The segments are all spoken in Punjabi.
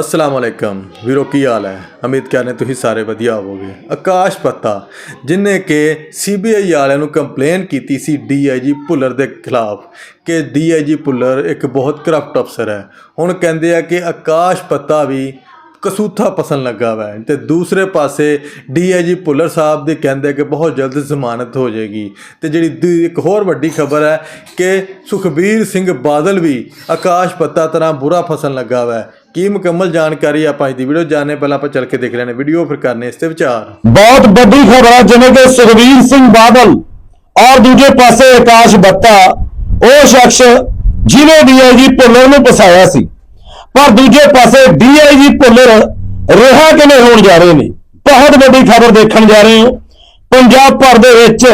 ਅਸਲਾਮ ਅਲੈਕਮ ਵੀਰੋ, ਕੀ ਹਾਲ ਹੈ? ਉਮੀਦ ਕਰਨੇ ਤੁਸੀਂ ਸਾਰੇ ਵਧੀਆ ਹੋਵੋਗੇ। ਆਕਾਸ਼ ਪੱਤਾ, ਜਿਨੇ ਕਿ ਸੀਬੀਆਈ ਵਾਲਿਆਂ ਨੂੰ ਕੰਪਲੇਨ ਕੀਤੀ ਸੀ ਡੀਆਈਜੀ ਭੁੱਲਰ ਦੇ ਖਿਲਾਫ ਕਿ ਡੀਆਈਜੀ ਭੁੱਲਰ ਇੱਕ ਬਹੁਤ ਕਰਪਟ ਅਫਸਰ ਹੈ। ਹੁਣ ਕਹਿੰਦੇ ਆ ਕਿ ਆਕਾਸ਼ ਪੱਤਾ ਵੀ ਕਸੂਥਾ ਪਸੰਦ ਲੱਗਾ ਵਾ। ਹੈ ਤੇ ਦੂਸਰੇ ਪਾਸੇ ਡੀਆਈਜੀ ਭੁੱਲਰ ਸਾਹਿਬ ਦੇ ਕਹਿੰਦੇ ਕਿ ਬਹੁਤ ਜਲਦ ਜ਼ਮਾਨਤ ਹੋ ਜਾਏਗੀ। ਤੇ ਜਿਹੜੀ ਦੂ- ਇੱਕ ਹੋਰ ਵੱਡੀ ਖਬਰ ਹੈ ਕਿ ਸੁਖਬੀਰ ਸਿੰਘ ਬਾਦਲ ਵੀ ਆਕਾਸ਼ ਪੱਤਾ ਤਰ੍ਹਾਂ ਬੁਰਾ ਫਸਣ ਲੱਗਾ ਵਾ। ਕੀ ਮੁਕੰਮਲ ਜਾਣਕਾਰੀ ਆਪਾਂ ਅੱਜ ਦੀ ਵੀਡੀਓ ਜਾਣਨੇ ਪਹਿਲਾਂ ਆਪਾਂ ਚੱਲ ਕੇ ਦੇਖ ਲੈਣੇ ਵੀਡੀਓ ਫਿਰ ਕਰਨੇ ਇਸ ਤੇ ਵਿਚਾਰ। ਬਹੁਤ ਵੱਡੀ ਖਬਰ ਹੈ ਜਿਵੇਂ ਕਿ ਸੁਖਵੀਰ ਸਿੰਘ ਬਾਦਲ ਔਰ ਦੂਜੇ ਪਾਸੇ ਆਕਾਸ਼ ਬੱਤਾ, ਉਹ ਸ਼ਖਸ ਜਿਹਨੇ ਡੀਆਈਜੀ ਭੁੱਲਰ ਨੂੰ ਫਸਾਇਆ ਸੀ, ਪਰ ਦੂਜੇ ਪਾਸੇ ਡੀਆਈਜੀ ਭੁੱਲਰ ਰਿਹਾ ਕਿਵੇਂ ਹੋਣ ਜਾ ਰਹੇ ਨੇ? ਬਹੁਤ ਵੱਡੀ ਖਬਰ ਦੇਖਣ ਜਾ ਰਹੇ ਹੋ। ਪੰਜਾਬ ਭਰ ਦੇ ਵਿੱਚ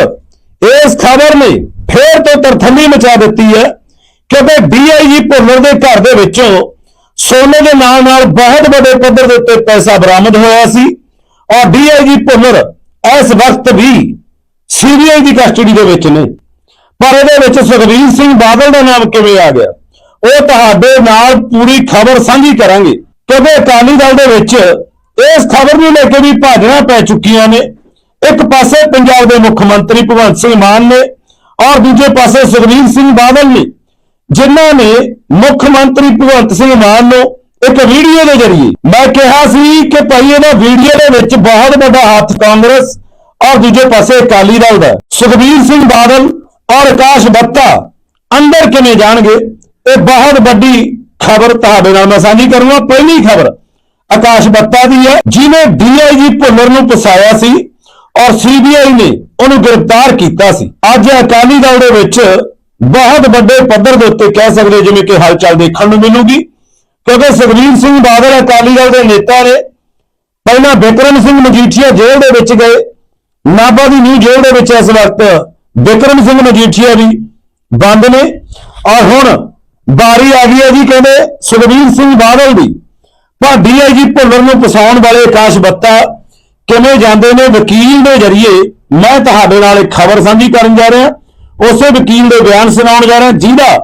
ਇਸ ਖਬਰ ਨੇ ਫੇਰ ਤੋਂ ਤਰਥੱਲੀ ਮਚਾ ਦਿੱਤੀ ਹੈ ਕਿਉਂਕਿ ਡੀਆਈਜੀ ਭੁੱਲਰ ਦੇ ਘਰ ਦੇ ਵਿੱਚੋਂ ਸੋਨੇ ਦੇ ਨਾਲ ਨਾਲ ਬਹੁਤ ਵੱਡੇ ਪੱਧਰ ਦੇ ਉੱਤੇ ਪੈਸਾ ਬਰਾਮਦ ਹੋਇਆ ਸੀ। ਔਰ ਡੀਆਈਜੀ ਭੁੱਲਰ ਇਸ ਵਕਤ ਵੀ ਸੀਬੀਆਈ ਦੀ ਕਸਟਡੀ ਦੇ ਵਿੱਚ ਨੇ। ਪਰ ਇਹਦੇ ਵਿੱਚ ਸੁਖਬੀਰ ਸਿੰਘ ਬਾਦਲ ਦਾ ਨਾਮ ਕਿਵੇਂ ਆ ਗਿਆ? ਉਹ ਤੁਹਾਡੇ ਨਾਲ ਪੂਰੀ ਖਬਰ ਸਾਂਝੀ ਕਰਾਂਗੇ। ਕਿਉਂਕਿ ਅਕਾਲੀ ਦਲ ਦੇ ਵਿੱਚ ਇਸ ਖਬਰ ਨੂੰ ਲੈ ਕੇ ਵੀ ਭਾਜਣਾ ਪੈ ਚੁੱਕੀਆਂ ਨੇ। ਇੱਕ ਪਾਸੇ ਪੰਜਾਬ ਦੇ ਮੁੱਖ ਮੰਤਰੀ ਭਗਵੰਤ ਸਿੰਘ ਮਾਨ ਨੇ ਔਰ ਦੂਜੇ ਪਾਸੇ ਸੁਖਬੀਰ ਸਿੰਘ ਬਾਦਲ ਨੇ। ਜਿਨ੍ਹਾਂ ਨੇ ਮੁੱਖ ਮੰਤਰੀ ਭਗਵੰਤ ਸਿੰਘ ਮਾਨ ਨੂੰ ਇੱਕ ਵੀਡੀਓ ਦੇ ਜ਼ਰੀਏ ਮੈਂ ਕਿਹਾ ਸੀ ਕਿ ਭਾਈ ਇਹਦਾ ਵੀਡੀਓ ਦੇ ਵਿੱਚ ਬਹੁਤ ਵੱਡਾ ਹੱਥ ਕਾਂਗਰਸ ਔਰ ਦੂਜੇ ਪਾਸੇ ਅਕਾਲੀ ਦਲ ਦਾ ਸੁਖਬੀਰ ਸਿੰਘ ਬਾਦਲ ਔਰ ਆਕਾਸ਼ ਬੱਤਾ ਅੰਦਰ ਕਿਵੇਂ ਜਾਣਗੇ, ਇਹ ਬਹੁਤ ਵੱਡੀ ਖਬਰ ਤੁਹਾਡੇ ਨਾਲ ਮੈਂ ਸਾਂਝੀ ਕਰੂੰਗਾ। ਪਹਿਲੀ ਖਬਰ ਆਕਾਸ਼ ਬੱਤਾ ਦੀ ਹੈ ਜਿਨੇ ਡੀਆਈਜੀ ਭੁੱਲਰ ਨੂੰ ਫਸਾਇਆ ਸੀ ਔਰ ਸੀਬੀਆਈ ਨੇ ਉਹਨੂੰ ਗ੍ਰਿਫਤਾਰ ਕੀਤਾ ਸੀ। ਅੱਜ ਅਕਾਲੀ ਦਲ ਦੇ ਵਿੱਚ ਬਹੁਤ ਵੱਡੇ ਪੱਧਰ ਦੇ ਉੱਤੇ ਕਹਿ ਸਕਦੇ ਜਿਵੇਂ ਕਿ ਹਲਚਲ ਦੇਖਣ ਨੂੰ ਮਿਲੂਗੀ, ਕਿਉਂਕਿ ਸੁਖਬੀਰ ਸਿੰਘ ਬਾਦਲ ਅਕਾਲੀ ਦਲ ਦੇ ਨੇਤਾ ਨੇ। ਪਹਿਲਾਂ ਬਿਕਰਮ ਸਿੰਘ ਮਜੀਠੀਆ ਜੇਲ੍ਹ ਦੇ ਵਿੱਚ ਗਏ, ਨਾਭਾ ਦੀ ਨਿਊ ਜੇਲ੍ਹ ਦੇ ਵਿੱਚ ਇਸ ਵਕਤ ਬਿਕਰਮ ਸਿੰਘ ਮਜੀਠੀਆ ਵੀ ਬੰਦ ਨੇ। ਔਰ ਹੁਣ ਬਾਰੀ ਆ ਗਈ ਹੈ ਜੀ ਕਹਿੰਦੇ ਸੁਖਬੀਰ ਸਿੰਘ ਬਾਦਲ ਦੀ। ਪਰ ਜੀ ਭੁੱਲਰ ਨੂੰ ਪਸਾਉਣ ਵਾਲੇ ਆਕਾਸ਼ ਬੱਤਾ ਕਿਵੇਂ ਜਾਂਦੇ ਨੇ ਵਕੀਲ ਦੇ ਜ਼ਰੀਏ, ਮੈਂ ਤੁਹਾਡੇ ਨਾਲ ਇੱਕ ਖਬਰ ਸਾਂਝੀ ਕਰਨ ਜਾ ਰਿਹਾ। ਉਸੇ ਵਕੀਲ ਦੇ ਬਿਆਨ ਸੁਣਾਉਣ ਜਾ ਰਿਹਾ, ਜਿਹਦਾ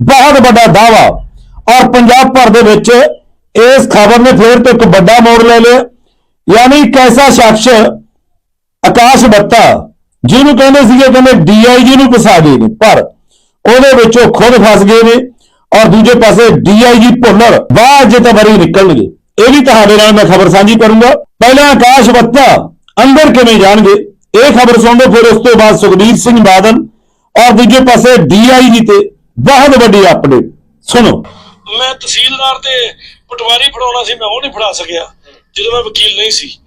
ਬਹੁਤ ਵੱਡਾ ਦਾਵਾ ਔਰ ਪੰਜਾਬ ਭਰ ਦੇ ਵਿੱਚ ਇਸ ਖਬਰ ਨੇ ਫੇਰ ਤੋਂ ਇੱਕ ਵੱਡਾ ਮੋੜ ਲੈ ਲਿਆ। ਯਾਨੀ ਇੱਕ ਐਸਾ ਸ਼ਖਸ ਆਕਾਸ਼ ਬੱਤਾ, ਜਿਹਨੂੰ ਕਹਿੰਦੇ ਸੀਗੇ, ਕਹਿੰਦੇ ਡੀਆਈਜੀ ਨੂੰ ਫਸਾ ਗਏ ਨੇ, ਪਰ ਉਹਦੇ ਵਿੱਚੋਂ ਖੁਦ ਫਸ ਗਏ ਨੇ ਔਰ ਦੂਜੇ ਪਾਸੇ ਡੀਆਈਜੀ ਭੁੱਲਰ ਬਾਅਦ ਜੇ ਤਾਂ ਬਰੀ ਨਿਕਲਣਗੇ। ਇਹ ਵੀ ਤੁਹਾਡੇ ਨਾਲ ਮੈਂ ਖਬਰ ਸਾਂਝੀ ਕਰੂੰਗਾ। ਪਹਿਲਾਂ ਆਕਾਸ਼ ਬੱਤਾ ਅੰਦਰ ਕਿਵੇਂ ਜਾਣਗੇ? ਇਹ ਖਬਰ ਸੁਣ ਸੁਣੋ ਫਿਰ ਉਸ ਤੋਂ ਬਾਅਦ ਸੁਖਬੀਰ ਸਿੰਘ ਬਾਦਲ ਔਰ ਦੂਜੇ ਪਾਸੇ ਡੀਆਈਜੀ ਤੇ ਬਹੁਤ ਵੱਡੀ ਅਪਡੇਟ ਸੁਣੋ। ਮੈਂ ਤਹਿਸੀਲਦਾਰ ਤੇ ਪਟਵਾਰੀ ਫੜਾਉਣਾ ਸੀ, ਮੈਂ ਉਹ ਨਹੀਂ ਫੜਾ ਸਕਿਆ, ਜਦੋਂ ਮੈਂ ਵਕੀਲ ਨਹੀਂ ਸੀ।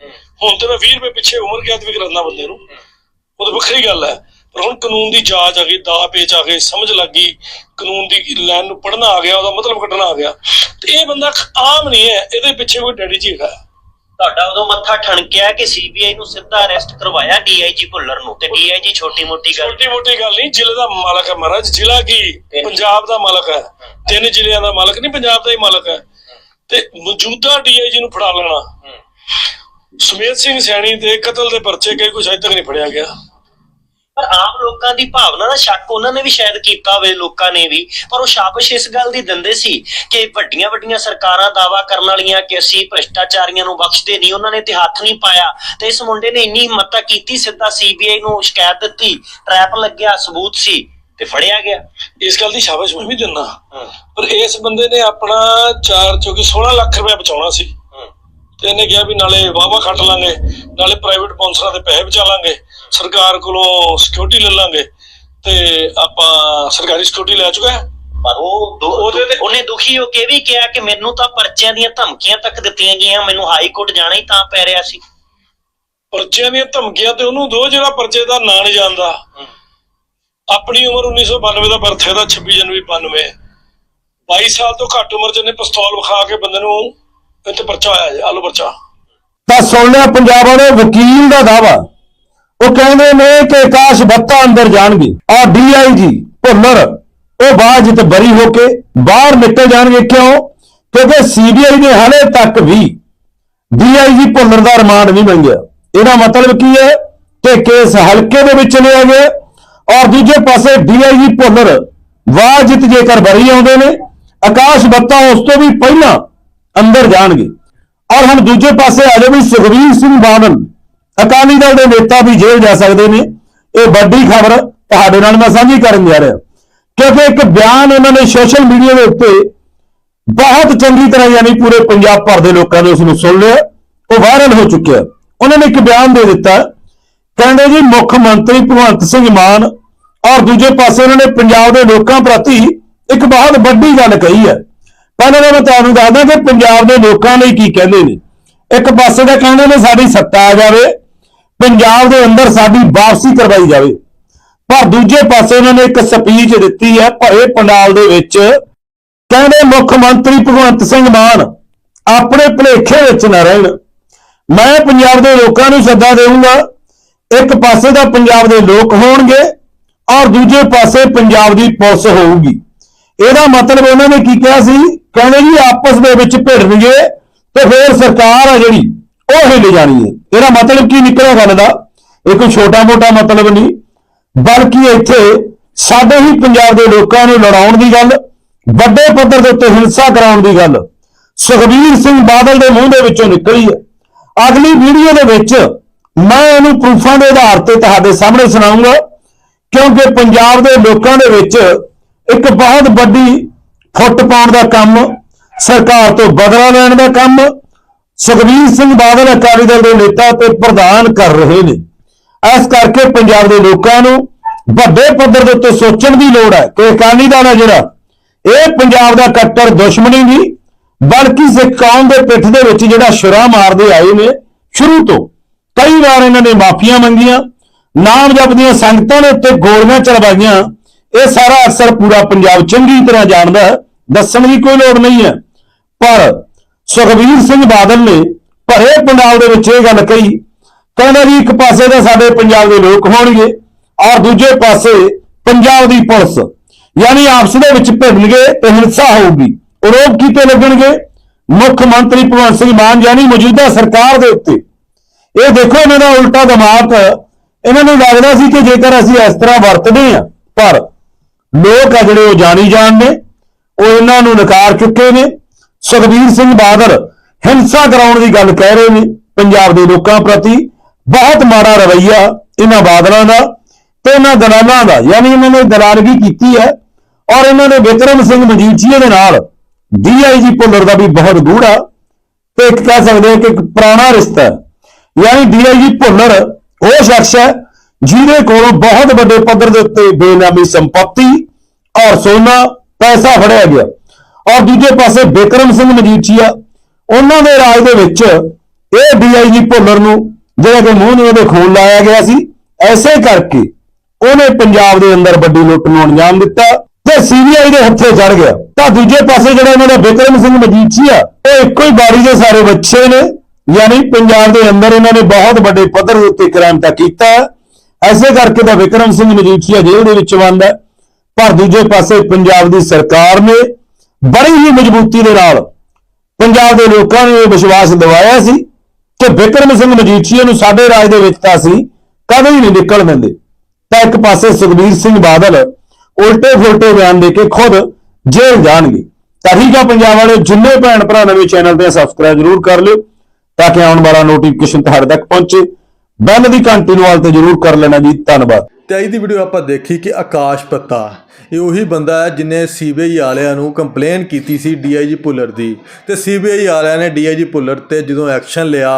ਹੁਣ ਤੇ ਮੈਂ 20 ਰੁਪਏ ਪਿੱਛੇ ਉਮਰ ਕੈਦ ਵੀ ਕਰਾਉਣਾ ਬੰਦੇ ਨੂੰ। ਉਹ ਤਾਂ ਵੱਖਰੀ ਗੱਲ ਹੈ। ਪਰ ਹੁਣ ਕਾਨੂੰਨ ਦੀ ਜਾਂਚ ਆ ਗਈ, ਦਾ ਪੇਚ ਆ ਗਏ, ਸਮਝ ਲੱਗ ਗਈ। ਕਾਨੂੰਨ ਦੀ ਲਾਈਨ ਨੂੰ ਪੜ੍ਹਨਾ ਆ ਗਿਆ, ਉਹਦਾ ਮਤਲਬ ਕੱਢਣਾ ਆ ਗਿਆ। ਤੇ ਇਹ ਬੰਦਾ ਆਮ ਨਹੀਂ ਹੈ, ਇਹਦੇ ਪਿੱਛੇ ਕੋਈ ਡੈਡੀ ਜੀ ਹੈਗਾ ਉਦੋਂ ਮੱਥਾ ਠਣਕਿਆ ਕਿ ਸੀਬੀਆਈ ਨੂੰ ਸਿੱਧਾ ਅਰੈਸਟ ਕਰਵਾਇਆ ਡੀਆਈਜੀ ਭੁੱਲਰ ਨੂੰ ਤੇ ਡੀਆਈਜੀ ਛੋਟੀ ਮੋਟੀ ਗੱਲ ਛੋਟੀ ਮੋਟੀ ਗੱਲ ਨਹੀਂ ਜ਼ਿਲ੍ਹੇ ਦਾ ਮਾਲਕ ਹੈ ਮਹਾਰਾਜ ਜ਼ਿਲ੍ਹਾ ਕੀ? ਪੰਜਾਬ ਦਾ ਮਾਲਕ ਹੈ। ਤਿੰਨ ਜ਼ਿਲ੍ਹਿਆਂ ਦਾ ਮਾਲਕ ਨਹੀਂ ਪੰਜਾਬ ਦਾ ਹੀ ਮਾਲਕ ਹੈ। ਤੇ ਮੌਜੂਦਾ ਡੀਆਈਜੀ ਨੂੰ ਫੜਾ ਲੈਣਾ। ਸੁਮੇਧ ਸਿੰਘ ਸੈਣੀ ਦੇ ਕਤਲ ਦੇ ਪਰਚੇ ਕਈ ਕੁਛ ਅਜੇ ਤੱਕ ਨਹੀਂ ਫੜਿਆ ਗਿਆ। ਲੋਕਾਂ ਦੀ ਭਾਵਨਾ ਦਾ ਸ਼ੱਕ ਉਹਨਾਂ ਨੇ ਵੀ ਸ਼ਾਇਦ ਕੀਤਾ ਹੋਵੇ ਲੋਕਾਂ ਨੇ ਵੀ। ਪਰ ਉਹ ਸ਼ਾਬਸ਼ ਇਸ ਗੱਲ ਦੀ ਦਿੰਦੇ ਸੀ ਕਿ ਵੱਡੀਆਂ ਵੱਡੀਆਂ ਸਰਕਾਰਾਂ ਦਾਵਾ ਕਰਨ ਵਾਲੀਆਂ ਕਿ ਅਸੀਂ ਭ੍ਰਿਸ਼ਟਾਚਾਰੀਆਂ ਨੂੰ ਬਖਸ਼ਦੇ ਨਹੀਂ ਉਹਨਾਂ ਨੇ ਤੇ ਹੱਥ ਨਹੀਂ ਪਾਇਆ। ਤੇ ਇਸ ਮੁੰਡੇ ਨੇ ਇੰਨੀ ਹਿੰਮਤ ਕੀਤੀ ਸਿੱਧਾ ਸੀਬੀਆਈ ਨੂੰ ਸ਼ਿਕਾਇਤ ਦਿੱਤੀ ਟਰੈਪ ਲੱਗਿਆ ਸਬੂਤ ਸੀ ਤੇ ਫੜਿਆ ਗਿਆ। ਇਸ ਗੱਲ ਦੀ ਸ਼ਾਬਾਸ਼ ਮੈਂ ਵੀ ਦਿੰਦਾ। ਪਰ ਇਸ ਬੰਦੇ ਨੇ ਆਪਣਾ 4 ਚੌਕੀ 16 ਲੱਖ ਰੁਪਏ ਬਚਾਉਣਾ ਸੀ। ਤੇ ਇਹਨੇ ਕਿਹਾ ਵੀ ਨਾਲੇ ਵਾਵਾ ਖੱਟ ਲਾਂਗੇ ਨਾਲੇ ਪ੍ਰਾਈਵੇਟ ਸਪਾਂਸਰਾਂ ਦੇ ਪੈਸੇ ਬਚਾ ਲਾਂਗੇ ਸਰਕਾਰ ਕੋਲੋਂ ਸਿਕਿਉਰਿਟੀ ਲੈ ਲਾਂਗੇ ਤੇ ਆਪਾਂ ਸਰਕਾਰੀ ਸਿਕਿਉਰਿਟੀ ਲੈ ਚੁੱਕਾ ਪਰ ਉਹ ਉਹਦੇ ਉਹਨੇ ਦੁਖੀ ਹੋ ਕੇ ਵੀ ਕਿਹਾ ਕਿ ਮੈਨੂੰ ਤਾਂ ਪਰਚਿਆਂ ਦੀਆਂ ਧਮਕੀਆਂ ਤੱਕ ਦਿੱਤੀਆਂ ਗਈਆਂ ਮੈਨੂੰ ਹਾਈ ਕੋਰਟ ਜਾਣਾ ਹੀ ਤਾਂ ਪੈ ਰਿਹਾ ਸੀ। ਪਰਚਿਆਂ ਦੀਆਂ ਧਮਕੀਆਂ ਤੇ ਉਹਨੂੰ ਦੋ ਜਿਹੜਾ ਪਰਚੇ ਦਾ ਨਾਂ ਨਹੀਂ ਜਾਣਦਾ। ਆਪਣੀ ਉਮਰ 1992 ਦਾ ਬਰਥ ਹੈ ਦਾ 26 ਜਨਵਰੀ 92 22 ਸਾਲ ਤੋਂ ਘੱਟ ਉਮਰ ਚ ਪਿਸਤੌਲ ਵਿਖਾ ਕੇ ਬੰਦੇ ਨੂੰ ਇੱਥੇ ਪਰਚਾ ਆਇਆ ਜੀ, ਆਲੂ ਪਰਚਾ। ਤਾਂ ਸੁਣ ਲਿਆ ਪੰਜਾਬ ਵਾਲੇ ਵਕੀਲ ਦਾ ਦਾਵਾ ਉਹ ਕਹਿੰਦੇ ਨੇ ਕਿ ਆਕਾਸ਼ ਬੱਤਾ ਅੰਦਰ ਜਾਣਗੇ। ਆ ਡੀਆਈਜੀ ਭੁੱਲਰ, ਉਹ ਬਾਅਦ ਜਿੱਤ ਬਰੀ ਹੋ ਕੇ ਬਾਹਰ ਨਿਕਲ ਜਾਣਗੇ ਕਿਉਂ? ਕਿਉਂਕਿ ਸੀਬੀਆਈ ਨੇ ਹਾਲੇ ਤੱਕ ਵੀ ਡੀਆਈਜੀ ਭੁੱਲਰ ਦਾ ਰਿਮਾਂਡ ਨਹੀਂ ਮੰਗਿਆ। ਇਹਦਾ ਮਤਲਬ ਕੀ ਹੈ? ਕਿ ਕੇਸ ਹਲਕੇ ਦੇ ਵਿੱਚ ਲਿਆ ਗਿਆ ਔਰ ਦੂਜੇ ਪਾਸੇ ਡੀਆਈਜੀ ਭੁੱਲਰ ਵਾਹ ਜੇਕਰ ਬਰੀ ਆਉਂਦੇ ਨੇ, ਆਕਾਸ਼ ਬੱਤਾ ਉਸ ਤੋਂ ਵੀ ਪਹਿਲਾਂ ਅੰਦਰ ਜਾਣਗੇ। ਔਰ ਹੁਣ ਦੂਜੇ ਪਾਸੇ ਆ ਜਾਵੇ ਵੀ ਸੁਖਬੀਰ ਸਿੰਘ ਬਾਦਲ, ਅਕਾਲੀ ਦਲ ਦੇ ਨੇਤਾ ਵੀ ਜੇਲ੍ਹ ਜਾ ਸਕਦੇ ਨੇ। ਇਹ ਵੱਡੀ ਖਬਰ ਤੁਹਾਡੇ ਨਾਲ ਮੈਂ ਸਾਂਝੀ ਕਰਨ ਜਾ ਰਿਹਾ। ਕਿਉਂਕਿ ਇੱਕ ਬਿਆਨ ਉਹਨਾਂ ਨੇ ਸੋਸ਼ਲ ਮੀਡੀਆ ਦੇ ਉੱਤੇ ਬਹੁਤ ਚੰਗੀ ਤਰ੍ਹਾਂ ਯਾਨੀ ਪੂਰੇ ਪੰਜਾਬ ਭਰ ਦੇ ਲੋਕਾਂ ਨੇ ਉਸ ਨੂੰ ਸੁਣ ਲਿਆ, ਉਹ ਵਾਇਰਲ ਹੋ ਚੁੱਕਿਆ। ਉਹਨਾਂ ਨੇ ਇੱਕ ਬਿਆਨ ਦੇ ਦਿੱਤਾ, ਕਹਿੰਦੇ ਜੀ ਮੁੱਖ ਮੰਤਰੀ ਭਗਵੰਤ ਸਿੰਘ ਮਾਨ ਔਰ ਦੂਜੇ ਪਾਸੇ ਉਹਨਾਂ ਨੇ ਪੰਜਾਬ ਦੇ ਲੋਕਾਂ ਪ੍ਰਤੀ ਇੱਕ ਬਹੁਤ ਵੱਡੀ ਗੱਲ ਕਹੀ ਹੈ। ਪਹਿਲਾਂ ਤਾਂ ਮੈਂ ਤੁਹਾਨੂੰ ਦੱਸਦਾ ਕਿ ਪੰਜਾਬ ਦੇ ਲੋਕਾਂ ਲਈ ਕੀ ਕਹਿੰਦੇ ਨੇ। ਇੱਕ ਪਾਸੇ ਤਾਂ ਕਹਿੰਦੇ ਨੇ ਸਾਡੀ ਸੱਤਾ ਆ ਜਾਵੇ, ਪੰਜਾਬ ਦੇ ਅੰਦਰ ਸਾਡੀ ਵਾਪਸੀ ਕਰਵਾਈ ਜਾਵੇ। ਪਰ ਦੂਜੇ ਪਾਸੇ ਉਹਨਾਂ ਨੇ ਇੱਕ ਸਪੀਚ ਦਿੱਤੀ ਹੈ ਭਰੇ ਪੰਡਾਲ ਦੇ ਵਿੱਚ, ਕਹਿੰਦੇ ਮੁੱਖ ਮੰਤਰੀ ਭਗਵੰਤ ਸਿੰਘ ਮਾਨ ਆਪਣੇ ਭੁਲੇਖੇ ਵਿੱਚ ਨਾ ਰਹਿਣ। ਮੈਂ ਪੰਜਾਬ ਦੇ ਲੋਕਾਂ ਨੂੰ ਸੱਦਾ ਦੇਵਾਂਗਾ ਇੱਕ ਪਾਸੇ ਦਾ ਪੰਜਾਬ ਦੇ ਲੋਕ ਹੋਣਗੇ ਔਰ ਦੂਜੇ ਪਾਸੇ ਪੰਜਾਬ ਦੀ ਪੁਲਿਸ ਹੋਊਗੀ। ਇਹਦਾ ਮਤਲਬ ਉਹਨਾਂ ਨੇ ਕੀ ਕਿਹਾ ਸੀ? ਕਹਿੰਦੇ ਜੀ, ਆਪਸ ਦੇ ਵਿੱਚ ਭਿੜਨਗੇ ਤੇ ਫਿਰ ਸਰਕਾਰ ਆ ਜਿਹੜੀ, ਉਹ ਹਿੱਲ ਜਾਣੀ ਹੈ। ਇਹਦਾ ਮਤਲਬ ਕੀ ਨਿਕਲਿਆ ਗੱਲ ਦਾ? ਇਹ ਕੋਈ ਛੋਟਾ-ਮੋਟਾ ਮਤਲਬ ਨਹੀਂ। ਬਲਕਿ ਇੱਥੇ ਸਾਡੇ ਹੀ ਪੰਜਾਬ ਦੇ ਲੋਕਾਂ ਨੂੰ ਲੜਾਉਣ ਦੀ ਗੱਲ, ਵੱਡੇ ਪੱਧਰ ਦੇ ਉੱਤੇ ਹਿੰਸਾ ਕਰਾਉਣ ਦੀ ਗੱਲ, ਸੁਖਬੀਰ ਸਿੰਘ ਬਾਦਲ ਦੇ ਮੂੰਹ ਦੇ ਵਿੱਚੋਂ ਨਿਕਲੀ ਹੈ। ਅਗਲੀ ਵੀਡੀਓ ਦੇ ਵਿੱਚ ਮੈਂ ਇਹਨੂੰ ਪ੍ਰੂਫਾਂ ਦੇ ਆਧਾਰ ਤੇ ਤੁਹਾਡੇ ਸਾਹਮਣੇ ਸੁਣਾਉਂਗਾ, ਕਿਉਂਕਿ ਪੰਜਾਬ ਦੇ ਲੋਕਾਂ ਦੇ ਵਿੱਚ ਇੱਕ ਬਹੁਤ ਵੱਡੀ ਫੁੱਟ ਪਾਉਣ ਦਾ ਕੰਮ, ਸਰਕਾਰ ਤੋਂ ਬਦਲਾ ਲੈਣ ਦਾ ਕੰਮ, ਸੁਖਬੀਰ ਸਿੰਘ ਬਾਦਲ ਅਕਾਲੀ ਦਲ ਦੇ ਨੇਤਾ ਤੇ ਪ੍ਰਧਾਨ ਕਰ ਰਹੇ ਨੇ। ਇਸ ਕਰਕੇ ਪੰਜਾਬ ਦੇ ਲੋਕਾਂ ਨੂੰ ਵੱਡੇ ਪੱਧਰ ਦੇ ਉੱਤੇ ਸੋਚਣ ਦੀ ਲੋੜ ਹੈ ਕਿ ਅਕਾਲੀ ਦਲ ਹੈ ਜਿਹੜਾ, ਇਹ ਪੰਜਾਬ ਦਾ ਕੱਟੜ ਦੁਸ਼ਮਣੀ ਨਹੀਂ, ਬਲਕਿ ਸਿੱਖ ਕੌਮ ਦੇ ਪਿੱਠ ਦੇ ਵਿੱਚ ਜਿਹੜਾ ਸ਼ੁਰਾ ਮਾਰਦੇ ਆਏ ਨੇ, ਸ਼ੁਰੂ ਤੋਂ ਕਈ ਵਾਰ ਇਹਨਾਂ ਨੇ ਮਾਫੀਆਂ ਮੰਗੀਆਂ ਨਾਮ ਜਪਦੀਆਂ ਸੰਗਤਾਂ ਦੇ ਉੱਤੇ ਗੋਲੀਆਂ ਚਲਵਾਈਆਂ ਇਹ ਸਾਰਾ ਅਕਸਰ ਪੂਰਾ ਪੰਜਾਬ ਚੰਗੀ ਤਰ੍ਹਾਂ ਜਾਣਦਾ ਹੈ, ਦੱਸਣ ਦੀ ਕੋਈ ਲੋੜ ਨਹੀਂ ਹੈ। ਪਰ ਸੁਖਬੀਰ ਸਿੰਘ ਬਾਦਲ ਨੇ ਭਰੇ ਪੰਜਾਬ ਦੇ ਵਿੱਚ ਇਹ ਗੱਲ ਕਹੀ, ਕਹਿੰਦਾ ਜੀ ਇੱਕ ਪਾਸੇ ਤਾਂ ਸਾਡੇ ਪੰਜਾਬ ਦੇ ਲੋਕ ਹੋਣਗੇ ਔਰ ਦੂਜੇ ਪਾਸੇ ਪੰਜਾਬ ਦੀ ਪੁਲਿਸ। ਯਾਨੀ ਆਪਸ ਦੇ ਵਿੱਚ ਭਿੜਨਗੇ ਤੇ ਹਿੰਸਾ ਹੋਊਗੀ। ਆਰੋਪ ਕੀਤੇ ਲੱਗਣਗੇ। ਮੁੱਖ ਮੰਤਰੀ ਭਗਵੰਤ ਸਿੰਘ ਮਾਨ ਯਾਨੀ ਮੌਜੂਦਾ ਸਰਕਾਰ ਦੇ ਉੱਤੇ। ਇਹ ਦੇਖੋ ਇਹਨਾਂ ਦਾ ਉਲਟਾ ਦਿਮਾਗ, ਇਹਨਾਂ ਨੂੰ ਲੱਗਦਾ ਸੀ ਕਿ ਜੇਕਰ ਅਸੀਂ ਇਸ ਤਰ੍ਹਾਂ ਵਰਤਦੇ ਹਾਂ, ਪਰ ਲੋਕ ਆ ਜਿਹੜੇ ਉਹ ਜਾਣੀ ਜਾਣ ਨੇ, ਉਹ ਇਹਨਾਂ ਨੂੰ ਨਕਾਰ ਚੁੱਕੇ ਨੇ। ਸੁਖਬੀਰ ਸਿੰਘ ਬਾਦਲ ਹਿੰਸਾ ਕਰਾਉਣ ਦੀ ਗੱਲ ਕਹਿ ਰਹੇ ਨੇ ਪੰਜਾਬ ਦੇ ਲੋਕਾਂ ਪ੍ਰਤੀ। ਬਹੁਤ ਮਾੜਾ ਰਵੱਈਆ ਇਹਨਾਂ ਬਾਦਲਾਂ ਦਾ ਤੇ ਇਹਨਾਂ ਦਲਾਲਾਂ ਦਾ, ਯਾਨੀ ਇਹਨਾਂ ਨੇ ਦਲਾਲਗੀ ਕੀਤੀ ਹੈ ਔਰ ਇਹਨਾਂ ਨੇ ਵਿਕਰਮ ਸਿੰਘ ਮਜੀਠੀਏ ਦੇ ਨਾਲ ਡੀਆਈਜੀ ਭੁੱਲਰ ਦਾ ਵੀ ਬਹੁਤ ਗੂੜਾ ਤੇ ਇੱਕ ਕਹਿ ਸਕਦੇ ਹਾਂ ਕਿ ਇੱਕ ਪੁਰਾਣਾ ਰਿਸ਼ਤਾ ਹੈ। ਯਾਨੀ ਡੀਆਈਜੀ ਭੁੱਲਰ, ਉਹ ਸ਼ਖਸ ਹੈ ਜਿਹਦੇ ਕੋਲੋਂ ਬਹੁਤ ਵੱਡੇ ਪੱਧਰ ਦੇ ਉੱਤੇ ਬੇਨਾਮੀ ਸੰਪਤੀ ਔਰ ਸੋਨਾ ਪੈਸਾ ਫੜਿਆ ਗਿਆ ਔਰ ਦੂਜੇ ਪਾਸੇ ਬਿਕਰਮ ਸਿੰਘ ਮਜੀਠੀਆ, ਉਹਨਾਂ ਦੇ ਰਾਜ ਦੇ ਵਿੱਚ ਇਹ ਡੀਆਈਜੀ ਭੁੱਲਰ ਨੂੰ ਜਿਹੜਾ ਕਿ ਮੂੰਹ ਨੂੰ ਉਹਦੇ ਖੂਨ ਲਾਇਆ ਗਿਆ ਸੀ, ਐਸੇ ਕਰਕੇ ਉਹਨੇ ਪੰਜਾਬ ਦੇ ਅੰਦਰ ਵੱਡੀ ਲੁੱਟ ਨੂੰ ਅੰਜਾਮ ਦਿੱਤਾ ਤੇ ਸੀਬੀਆਈ ਦੇ ਹੱਥੇ ਚੜ ਗਿਆ ਤਾਂ ਦੂਜੇ ਪਾਸੇ ਜਿਹੜਾ ਇਹਨਾਂ ਦਾ ਬਿਕਰਮ ਸਿੰਘ ਮਜੀਠੀਆ ਉਹ ਇੱਕੋ ਹੀ ਬਾੜੀ ਦੇ ਸਾਰੇ ਬੱਚੇ ਨੇ, ਯਾਨੀ ਪੰਜਾਬ ਦੇ ਅੰਦਰ ਇਹਨਾਂ ਨੇ ਬਹੁਤ ਵੱਡੇ ਪੱਧਰ ਦੇ ਉੱਤੇ ਕ੍ਰਾਈਮ ਤਾਂ ਕੀਤਾ ਹੈ। ਐਸੇ ਕਰਕੇ ਤਾਂ ਵਿਕਰਮ ਸਿੰਘ ਮਜੀਠੀਆ ਜੇਲ੍ਹ ਦੇ ਵਿੱਚ ਬੰਦ ਹੈ। ਪਰ ਦੂਜੇ ਪਾਸੇ ਪੰਜਾਬ ਦੀ ਸਰਕਾਰ ਨੇ ਬੜੀ ਹੀ ਮਜ਼ਬੂਤੀ ਦੇ ਨਾਲ ਪੰਜਾਬ ਦੇ ਲੋਕਾਂ ਨੂੰ ਇਹ ਵਿਸ਼ਵਾਸ ਦਿਵਾਇਆ ਸੀ ਕਿ ਵਿਕਰਮ ਸਿੰਘ ਮਜੀਠੀਆ ਨੂੰ ਸਾਡੇ ਰਾਜ ਦੇ ਵਿੱਚ ਤਾਂ ਅਸੀਂ ਕਦੇ ਹੀ ਨਹੀਂ ਨਿਕਲ ਦਿੰਦੇ। ਤਾਂ ਇੱਕ ਪਾਸੇ ਸੁਖਬੀਰ ਸਿੰਘ ਬਾਦਲ ਉਲਟੇ ਫੁਲਟੇ ਬਿਆਨ ਦੇ ਕੇ ਖੁਦ ਜੇਲ੍ਹ ਜਾਣਗੇ। ਤਾਂ ਠੀਕ ਆ ਪੰਜਾਬ ਵਾਲੇ, ਜਿੰਨੇ ਭੈਣ ਭਰਾ ਨਵੇਂ ਚੈਨਲ ਤੇ ਸਬਸਕ੍ਰਾਈਬ ਜ਼ਰੂਰ ਕਰ ਲਿਓ, ਤਾਂ ਕਿ ਆਉਣ ਵਾਲਾ ਨੋਟੀਫਿਕੇਸ਼ਨ ਤੁਹਾਡੇ ਤੱਕ ਪਹੁੰਚੇ। ਬੈਲ ਦੀ ਘੰਟੀ ਨੂੰ ਵਾਲ ਤੇ ਜ਼ਰੂਰ ਕਰ ਲੈਣਾ ਜੀ ਧੰਨਵਾਦ ਤੇ ਅੱਜ ਦੀ ਵੀਡੀਓ ਆਪਾਂ ਦੇਖੀ ਕਿ ਆਕਾਸ਼ ਪੱਤਾ ਇਹ ਉਹੀ ਬੰਦਾ ਹੈ ਜਿਨੇ ਸੀਬੀਆਈ ਵਾਲਿਆਂ ਨੂੰ ਕੰਪਲੇਨ ਕੀਤੀ ਸੀ ਡੀਆਈਜੀ ਭੁੱਲਰ ਦੀ ਤੇ ਸੀਬੀਆਈ ਵਾਲਿਆਂ ਨੇ ਡੀਆਈਜੀ ਭੁੱਲਰ ਤੇ ਜਦੋਂ ਐਕਸ਼ਨ ਲਿਆ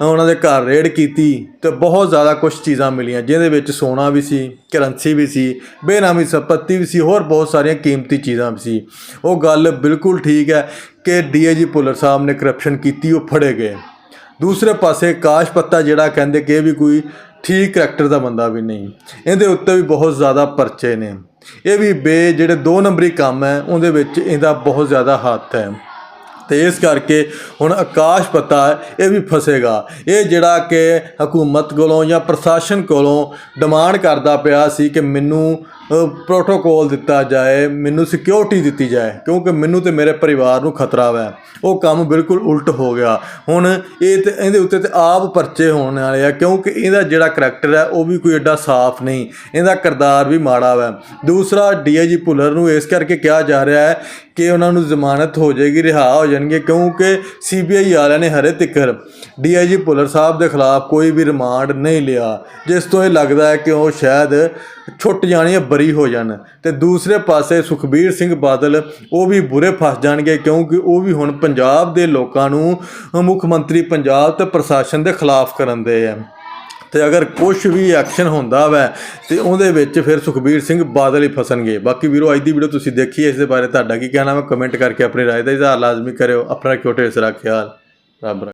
ਉਹਨਾਂ ਦੇ ਘਰ ਰੇਡ ਕੀਤੀ ਤੇ ਬਹੁਤ ਜ਼ਿਆਦਾ ਕੁਝ ਚੀਜ਼ਾਂ ਮਿਲੀਆਂ ਜਿਹਦੇ ਵਿੱਚ ਸੋਨਾ ਵੀ ਸੀ ਕਰੰਸੀ ਵੀ ਸੀ ਬੇਨਾਮੀ ਸੰਪত্তি ਵੀ ਸੀ ਹੋਰ ਬਹੁਤ ਸਾਰੀਆਂ ਕੀਮਤੀ ਚੀਜ਼ਾਂ ਵੀ ਸੀ ਉਹ ਗੱਲ ਬਿਲਕੁਲ ਠੀਕ ਹੈ ਕਿ ਡੀਆਈਜੀ ਭੁੱਲਰ ਸਾਹਿਬ ਨੇ ਕਰਪਸ਼ਨ ਕੀਤੀ ਉਹ ਫੜੇ ਗਏ ਦੂਸਰੇ ਪਾਸੇ ਕਾਸ਼ ਪੱਤਾ ਜਿਹੜਾ ਕਹਿੰਦੇ ਕਿ ਇਹ ਵੀ ਕੋਈ ਠੀਕ ਕਰੈਕਟਰ ਦਾ ਬੰਦਾ ਵੀ ਨਹੀਂ। ਇਹਦੇ ਉੱਤੇ ਵੀ ਬਹੁਤ ਜ਼ਿਆਦਾ ਪਰਚੇ ਨੇ। ਇਹ ਵੀ ਬੇ ਜਿਹੜੇ ਦੋ ਨੰਬਰੀ ਕੰਮ ਹੈ, ਉਹਦੇ ਵਿੱਚ ਇਹਦਾ ਬਹੁਤ ਜ਼ਿਆਦਾ ਹੱਥ ਹੈ। ਤੇ ਇਸ ਕਰਕੇ ਹੁਣ ਆਕਾਸ਼ ਪਤਾ ਇਹ ਵੀ ਫਸੇਗਾ। ਇਹ ਜਿਹੜਾ ਕਿ ਹਕੂਮਤ ਕੋਲੋਂ ਜਾਂ ਪ੍ਰਸ਼ਾਸਨ ਕੋਲੋਂ ਡਿਮਾਂਡ ਕਰਦਾ ਪਿਆ ਸੀ ਕਿ ਮੈਨੂੰ ਪ੍ਰੋਟੋਕੋਲ ਦਿੱਤਾ ਜਾਏ, ਮੈਨੂੰ ਸਿਕਿਉਰਿਟੀ ਦਿੱਤੀ ਜਾਏ, ਕਿਉਂਕਿ ਮੈਨੂੰ ਤੇ ਮੇਰੇ ਪਰਿਵਾਰ ਨੂੰ ਖਤਰਾ ਹੈ ਉਹ ਕੰਮ ਬਿਲਕੁਲ ਉਲਟ ਹੋ ਗਿਆ। ਹੁਣ ਇਹ ਤੇ, ਇਹਦੇ ਉੱਤੇ ਤੇ ਆਪ ਪਰਚੇ ਹੋਣ ਵਾਲੇ ਆ, ਕਿਉਂਕਿ ਇਹਦਾ ਜਿਹੜਾ ਕਰੈਕਟਰ ਹੈ, ਉਹ ਵੀ ਕੋਈ ਐਡਾ ਸਾਫ਼ ਨਹੀਂ। ਇਹਦਾ ਕਿਰਦਾਰ ਵੀ ਮਾੜਾ ਹੈ ਦੂਸਰਾ ਡੀਆਈਜੀ ਭੁੱਲਰ ਨੂੰ ਇਸ ਕਰਕੇ ਕਿਹਾ ਜਾ ਰਿਹਾ ਹੈ ਕਿ ਉਹਨਾਂ ਨੂੰ ਜ਼ਮਾਨਤ ਹੋ ਜਾਏਗੀ, ਰਿਹਾ ਹੋ ਜਾਣਗੇ, ਕਿਉਂਕਿ ਸੀਬੀਆਈ ਵਾਲਿਆਂ ਨੇ ਹਰੇ ਤਿੱਕਰ ਡੀਆਈਜੀ ਭੁੱਲਰ ਸਾਹਿਬ ਦੇ ਖਿਲਾਫ ਕੋਈ ਵੀ ਰਿਮਾਂਡ ਨਹੀਂ ਲਿਆ। ਜਿਸ ਤੋਂ ਇਹ ਲੱਗਦਾ ਹੈ ਕਿ ਉਹ ਸ਼ਾਇਦ ਛੁੱਟ ਜਾਣ ਜਾਂ ਬਰੀ ਹੋ ਜਾਣ। ਤੇ ਦੂਸਰੇ ਪਾਸੇ ਸੁਖਬੀਰ ਸਿੰਘ ਬਾਦਲ, ਉਹ ਵੀ ਬੁਰੇ ਫਸ ਜਾਣਗੇ ਕਿਉਂਕਿ ਉਹ ਵੀ ਹੁਣ ਪੰਜਾਬ ਦੇ ਲੋਕਾਂ ਨੂੰ ਮੁੱਖ ਮੰਤਰੀ ਪੰਜਾਬ ਤੇ ਪ੍ਰਸ਼ਾਸਨ ਦੇ ਖਿਲਾਫ ਕਰਨ ਦੇ ਆ। ਤੇ ਅਗਰ ਕੁਝ ਵੀ ਐਕਸ਼ਨ ਹੁੰਦਾ ਵੈ, ਤੇ ਉਹਦੇ ਵਿੱਚ ਫਿਰ ਸੁਖਬੀਰ ਸਿੰਘ ਬਾਦਲ ਹੀ ਫਸਣਗੇ। ਬਾਕੀ ਵੀਰੋ, ਅੱਜ ਦੀ ਵੀਡੀਓ ਤੁਸੀਂ ਦੇਖੀ ਇਸ ਦੇ ਬਾਰੇ ਤੁਹਾਡਾ ਕੀ ਕਹਿਣਾ? ਹੈ ਕਮੈਂਟ ਕਰਕੇ ਆਪਣੀ ਰਾਏ ਦਾ ਇਜ਼ਹਾਰ ਲਾਜ਼ਮੀ ਕਰਿਓ। ਆਪਣਾ ਕਿਉਂ ਢੇਰ ਸਾਰਾ ਖਿਆਲ? ਰੱਬ